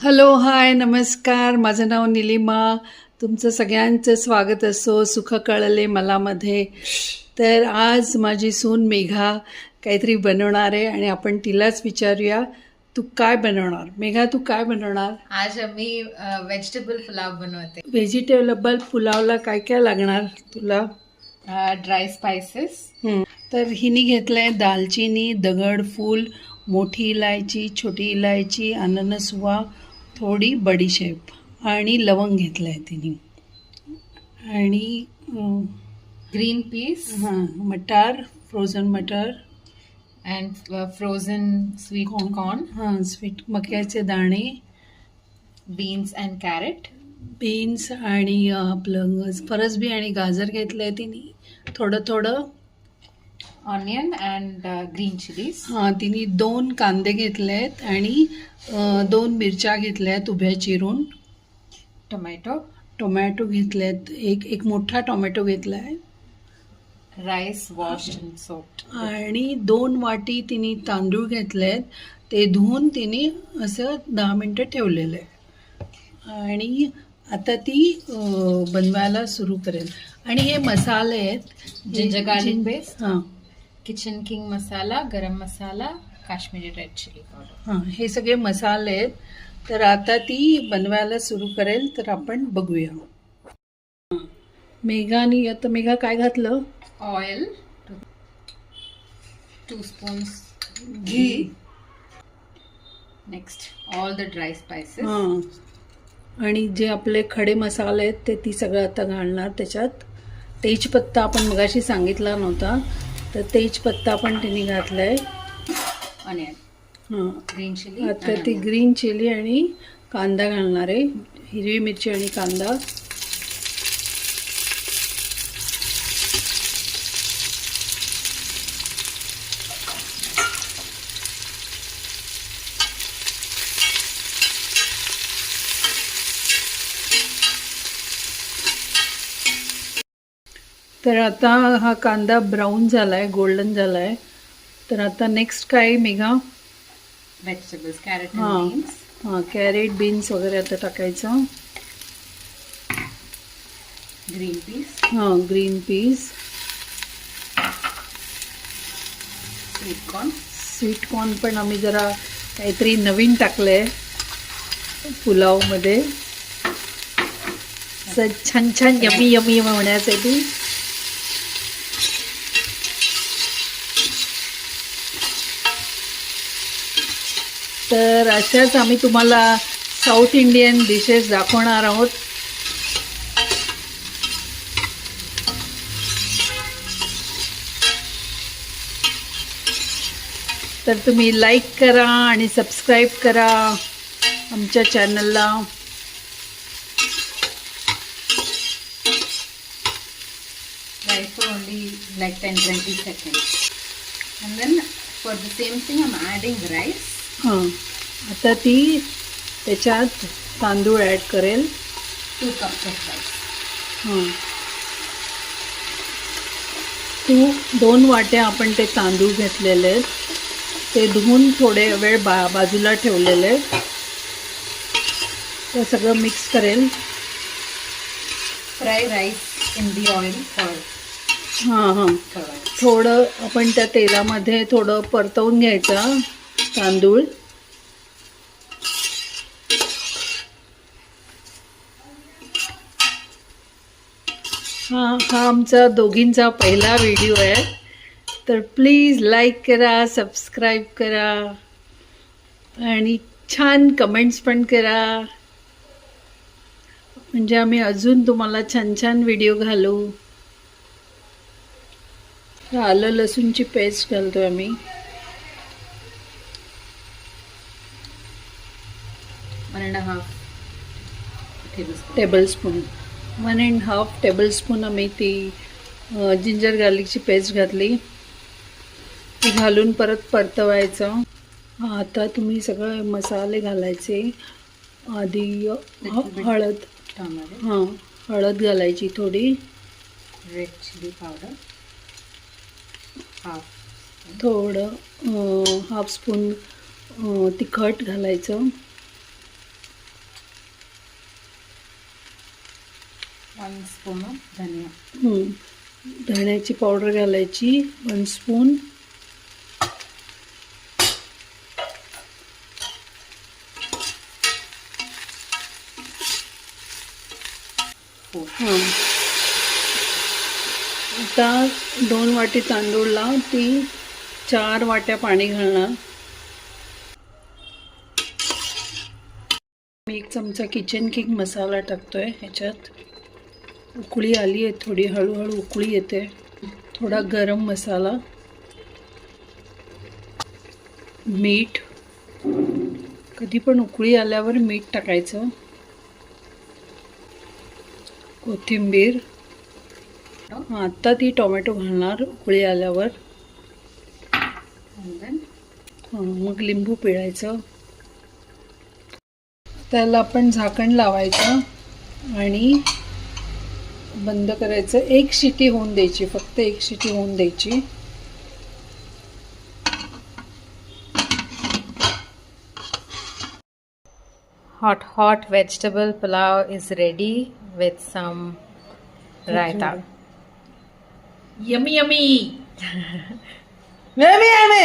Hello hi नमस्कार. माझं नाव निलिमा. तुमचं सगळ्यांचं स्वागत असो सुख कळले मलामध्ये. तर आज माझी सून मेघा काहीतरी बनवणार आहे आणि आपण तिलाच विचारूया तू काय बनवणार? मेघा तू काय बनवणार? आज आम्ही व्हेजिटेबल पुलाव बनवते. व्हेजिटेबल पुलावला काय काय लागणार तुला? Dry spices. तर हिने घेतलं आहे दालचिनी दगडफूल मोठी इलायची छोटी इलायची अननसवा थोडी बडीशेप आणि लवंग घेतलं आहे तिने. आणि ग्रीन पीस हां मटार फ्रोझन मटार. अँड फ्रोझन स्वीट कॉर्न हां स्वीट मक्याचे दाणे. बीन्स अँड कॅरेट बीन्स आणि आपलं फरसबी आणि गाजर घेतलं आहे तिने. थोडं थोडं. ऑनियन अँड ग्रीन चिलीज हां तिने दोन कांदे घेतले आहेत आणि दोन मिरच्या घेतल्या आहेत उभ्या चिरून. टोमॅटो टोमॅटो घेतले आहेत एक एक मोठा टोमॅटो घेतला आहे राईस वॉश अँड आणि दोन वाटी तिने तांदूळ घेतले आहेत ते धुवून तिने असं दहा मिनटं ठेवलेलं आहे. आणि आता ती बनवायला सुरू करेल. आणि हे मसाले आहेत जिंजर गार्लिक पेस्ट हां. Kitchen king masala garam masala Kashmiri red chili powder हां हे सगळे मसाले आहेत. तर आता ती बनवायला सुरू करेल तर आपण बघूया. मेघानी आता मेघा काय घातलं? Oil two spoons ghee. Next all the dry spices हां आणि जे आपले खडे मसाले आहेत ते ती सगळं आता घालणार. त्याच्यात तेजपत्ता आपण मगाशी सांगितला नव्हता. तर तेजपत्ता पण तिने घातलाय. ऑनियन हां. ग्रीन चिली आता ती ग्रीन चिली आणि कांदा घालणार आहे. हिरवी मिरची आणि कांदा. तर आता हा कांदा ब्राऊन झाला आहे गोल्डन झाला आहे तर आता नेक्स्ट काय मेघा? व्हेजिटेबल्स कॅरेट हां. हां कॅरेट बीन्स वगैरे आता टाकायचं. ग्रीन पीस हां green peas sweet corn sweet corn पण आम्ही जरा काहीतरी नवीन टाकलं आहे पुलावमध्ये. असं छान छान यमी यमी होण्यासाठी. तर अशाच आम्ही तुम्हाला साऊथ इंडियन डिशेस दाखवणार आहोत तर तुम्ही लाईक करा आणि सबस्क्राईब करा आमच्या चॅनलला Right for only like 10 20 seconds. And then for the same thing, I'm adding rice. हां. आता ती त्याच्यात तांदूळ ॲड करेल. rice. हां. तू दोन वाट्या आपण ते तांदूळ घेतलेले आहेत. ते धुवून थोडे वेळ बा बाजूला ठेवलेले आहेत. ते सगळं मिक्स करेल. Fry rice in the oil for हां हां. थोडं आपण त्या तेलामध्ये थोडं परतवून घ्यायचं. तांदूळ. हा हा आमचा दोघींचा पहिला व्हिडिओ आहे. तर प्लीज लाईक करा सबस्क्राईब करा. आणि छान कमेंट्स पण करा. म्हणजे आम्ही अजून तुम्हाला छान छान व्हिडिओ घालू. आलं लसूणची पेस्ट घालतोय आम्ही. A half tablespoon. Tablespoon one and half tablespoon आम्ही ती जिंजर गार्लिकची पेस्ट घातली. ती घालून परत परतवायचं. आता तुम्ही सगळे मसाले घालायचे. आधी. हळद. हां हळद घालायची थोडी. Red chili powder, half. थोडं हाफ स्पून तिखट घालायचं. Of dhania. हं. धण्याची पावडर घालायची वन स्पून. हां आता दोन वाटी तांदूळ लाव ती चार वाट्या पाणी घालणार मी एक चमचा किचन किंग मसाला टाकतोय ह्याच्यात उकळी आली आहे थोडी हळूहळू उकळी येते. थोडा गरम मसाला मीठ. कधी पण उकळी आल्यावर मीठ टाकायचं. कोथिंबीर. आत्ता ती टोमॅटो घालणार उकळी आल्यावर. मग लिंबू पिळायचं. त्याला आपण झाकण लावायचं आणि बंद करायचं. एक शिटी होऊन द्यायची फक्त एक शिटी होऊन द्यायची. Hot hot vegetable pulao is ready with some raita yummy yummy may may